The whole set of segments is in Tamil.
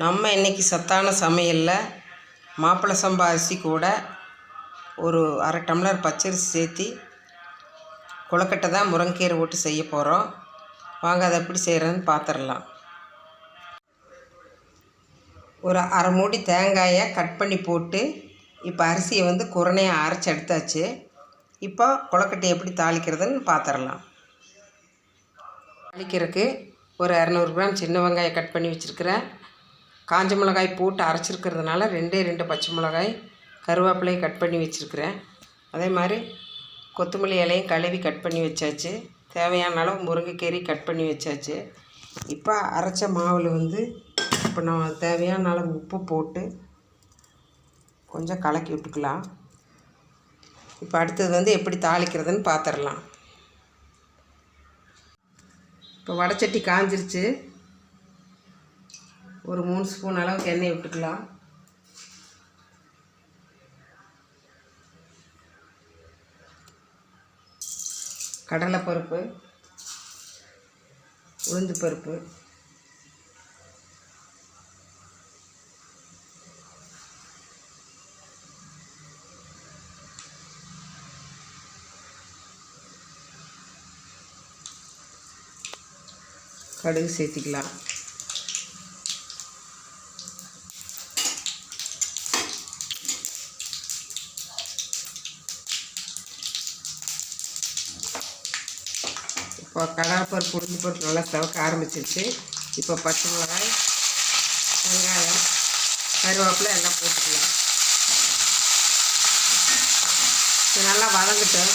நம்ம இன்றைக்கி சத்தான சமையலில் மாப்பிள்ளை சம்பா அரிசி கூட ஒரு அரை டம்ளர் பச்சரிசி சேர்த்தி கொழுக்கட்டை தான் முருங்கீரை போட்டு செய்ய போகிறோம் வாங்க அதை எப்படி செய்கிறேன்னு பார்த்துடலாம் ஒரு அரை மூடி தேங்காயை கட் பண்ணி போட்டு இப்போ அரிசியை வந்து குரணையாக அரைச்சி எடுத்தாச்சு. இப்போ கொழுக்கட்டை எப்படி தாளிக்கிறதுன்னு பார்த்துடலாம் தாளிக்கிறதுக்கு ஒரு இரநூறு கிராம் சின்ன வெங்காயம் கட் பண்ணி வச்சுருக்கிறேன். காஞ்ச மிளகாய் போட்டு அரைச்சிருக்கிறதுனால ரெண்டே ரெண்டு பச்சை மிளகாய் கருவேப்பிலையும் கட் பண்ணி வச்சுருக்கிறேன். அதே மாதிரி கொத்தமல்லி இலையும் கழுவி கட் பண்ணி வச்சாச்சு. தேவையான அளவு முருங்கைக்கீரை கட் பண்ணி வச்சாச்சு. இப்போ அரைச்ச மாவில் வந்து இப்போ நான் தேவையான அளவு உப்பு போட்டு கொஞ்சம் கலக்கி விட்டுக்கலாம். இப்போ அடுத்தது வந்து எப்படி தாளிக்கிறதுன்னு பார்த்துடலாம் இப்போ வடச்சட்டி காஞ்சிருச்சு. ஒரு மூணு ஸ்பூன் அளவுக்கு எண்ணெய் விட்டுக்கலாம். கடலைப்பருப்பு உளுந்து பருப்பு கடுகு சேர்த்திக்கலாம். இப்போ கடலைப்பருப்பு உளுந்து பருப்பு நல்லா செவக்க ஆரம்பிச்சிருச்சு. இப்போ பச்சை மிளகாய் வெங்காயம் கருவேப்பிலை எல்லாம் போட்டுக்கலாம். இது நல்லா வதங்கட்டும்.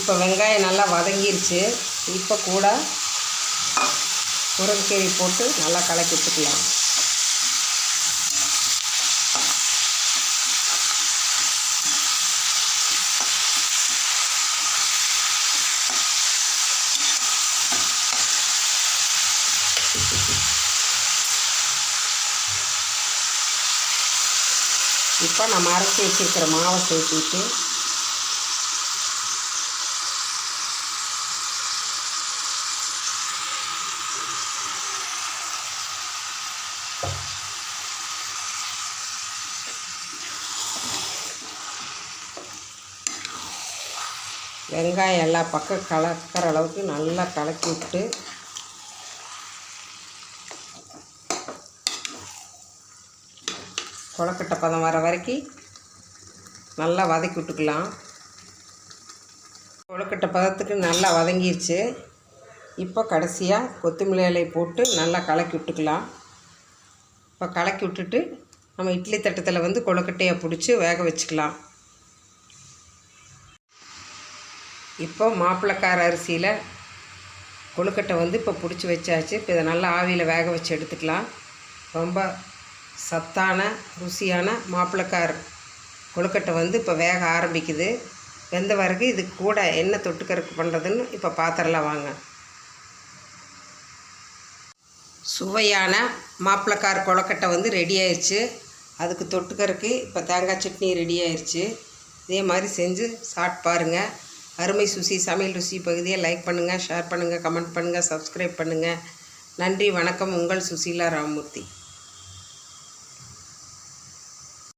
இப்போ வெங்காயம் நல்லா வதங்கிருச்சு. இப்போ கூட முருங்கைக்கீரை போட்டு நல்லா கலக்கி விட்டுக்கலாம். இப்போ நம்ம அரைச்சி வச்சுருக்கிற மாவை சேர்த்திட்டு வெங்காயம் எல்லா பக்கம் கலக்கிற அளவுக்கு நல்லா கலக்கி விட்டு கொழக்கட்டை பதம் வர வரைக்கும் நல்லா வதக்கி விட்டுக்கலாம். கொழுக்கட்டை பதத்துக்கு நல்லா வதங்கிடுச்சு இப்போ கடைசியாக கொத்தமல்லி இலையை போட்டு நல்லா கலக்கி விட்டுக்கலாம். இப்போ கலக்கி விட்டுட்டு நம்ம இட்லி தட்டத்தில் வந்து கொழுக்கட்டையை பிடிச்சி வேக வச்சுக்கலாம். இப்போ மாப்பிளக்கார அரிசியில் கொழுக்கட்டை வந்து இப்போ பிடிச்சி வச்சாச்சு. இப்போ இதை நல்லா ஆவியில் வேக வச்சு எடுத்துக்கலாம். ரொம்ப சத்தான ருசியான மாப்பிளக்கார் கொழுக்கட்டை வந்து இப்போ வேக ஆரம்பிக்குது. வெந்த பிறகு இது கூட என்ன தொட்டுக்கறக்கு பண்ணுறதுன்னு இப்போ பாத்திரலாம் வாங்க. சுவையான மாப்பிளக்கார் கொழுக்கட்டை வந்து ரெடி ஆயிடுச்சு அதுக்கு தொட்டுக்கறக்கு இப்போ தேங்காய் சட்னி ரெடி ஆயிடுச்சு இதே மாதிரி செஞ்சு சாப்பிட்டு பாருங்கள் அருமை சுசி சமையல் ருசி பகுதியை லைக் பண்ணுங்கள் ஷேர் பண்ணுங்கள் கமெண்ட் பண்ணுங்கள் சப்ஸ்கிரைப் பண்ணுங்கள் நன்றி வணக்கம். உங்கள் சுசீலா ராமமூர்த்தி.